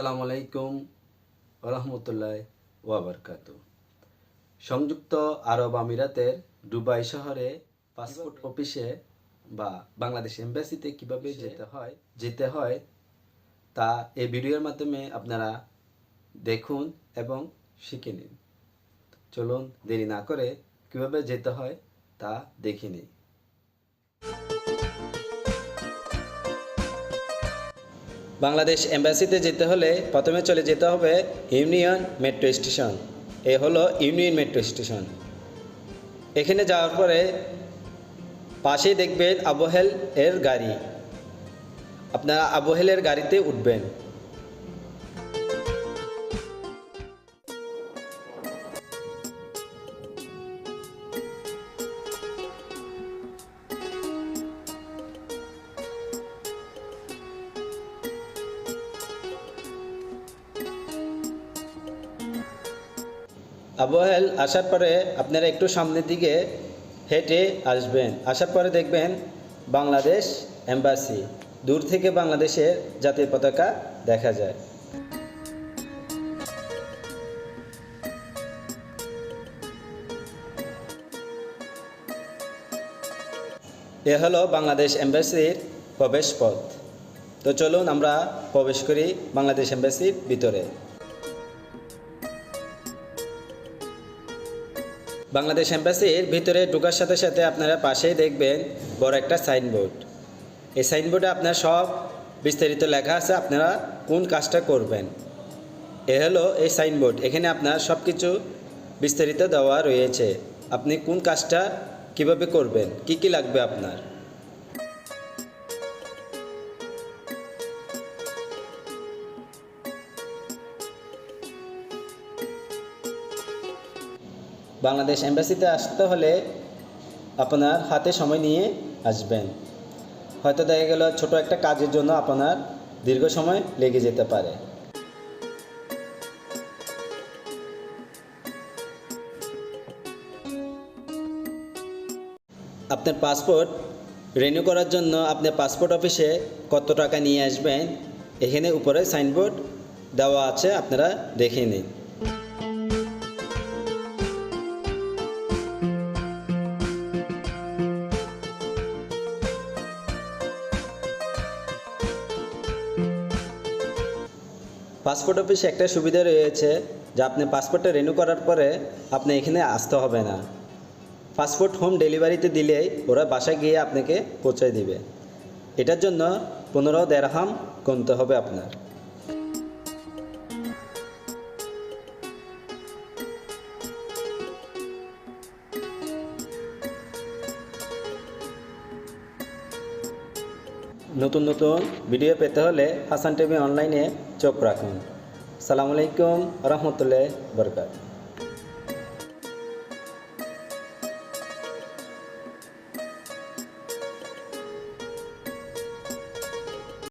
আসসালামু আলাইকুম রহমতুল্লাহ ওয়াবারকাত সংযুক্ত আরব আমিরাতের দুবাই শহরে পাসপোর্ট অফিসে বা বাংলাদেশ এম্বাসিতে কীভাবে যেতে হয় যেতে হয় তা এই ভিডিওর মাধ্যমে আপনারা দেখুন এবং শিখে নিন। চলুন দেরি না করে কীভাবে যেতে হয় তা দেখে নিই। বাংলাদেশ এম্বাসিতে যেতে হলে প্রথমে চলে যেতে হবে ইউনিয়ন মেট্রো স্টেশন। এ হলো ইউনিয়ন মেট্রো স্টেশন। এখানে যাওয়ার পরে পাশেই দেখবেন আবহেল এর গাড়ি। আপনারা আবহেলের গাড়িতে উঠবেন। আবহেল আসার পরে আপনারা একটু সামনের দিকে হেঁটে আসবেন। আসার পরে দেখবেন বাংলাদেশ এম্বাসি, দূর থেকে বাংলাদেশের জাতীয় পতাকা দেখা যায়। এ হলো বাংলাদেশ এম্বাসির প্রবেশ পথ। তো চলুন আমরা প্রবেশ করি বাংলাদেশ এম্বাসির ভিতরে। বাংলাদেশ এম্বাসির ভিতরে ঢোকার সাথে সাথে আপনারা পাশেই দেখবেন বড় একটা সাইনবোর্ড। এই সাইনবোর্ডে আপনার সব বিস্তারিত লেখা আছে, আপনারা কোন কাজটা করবেন। এ হলো এই সাইনবোর্ড। এখানে আপনার সব কিছু বিস্তারিত দেওয়া রয়েছে। আপনি কোন কাজটা কীভাবে করবেন, কি কি লাগবে আপনার? বাংলাদেশ এম্বাসিতে আসতে হলে আপনার হাতে সময় নিয়ে আসবেন। হয়তো দেখা গেল ছোট একটা কাজের জন্য আপনার দীর্ঘ সময় লেগে যেতে পারে। আপনার পাসপোর্ট রিনিউ করার জন্য আপনার পাসপোর্ট অফিসে কত টাকা নিয়ে আসবেন? এখানে উপরে সাইনবোর্ড দেওয়া আছে, আপনারা দেখে নিন। পাসপোর্ট অফিসে একটা সুবিধা রয়েছে যা আপনি পাসপোর্টটা রেনু করার পরে আপনি এখানে আসতে হবে না। পাসপোর্ট হোম ডেলিভারিতে দিলেই ওরা বাসায় গিয়ে আপনাকে পৌঁছে দিবে। এটার জন্য পনেরো দেড়হাম কমতে হবে আপনার। নতুন নতুন ভিডিও পেতে হলে হাসান টিভি অনলাইনে চোখ রাখুন। সালামু আলাইকুম রহমতুল্লাহ বরকাত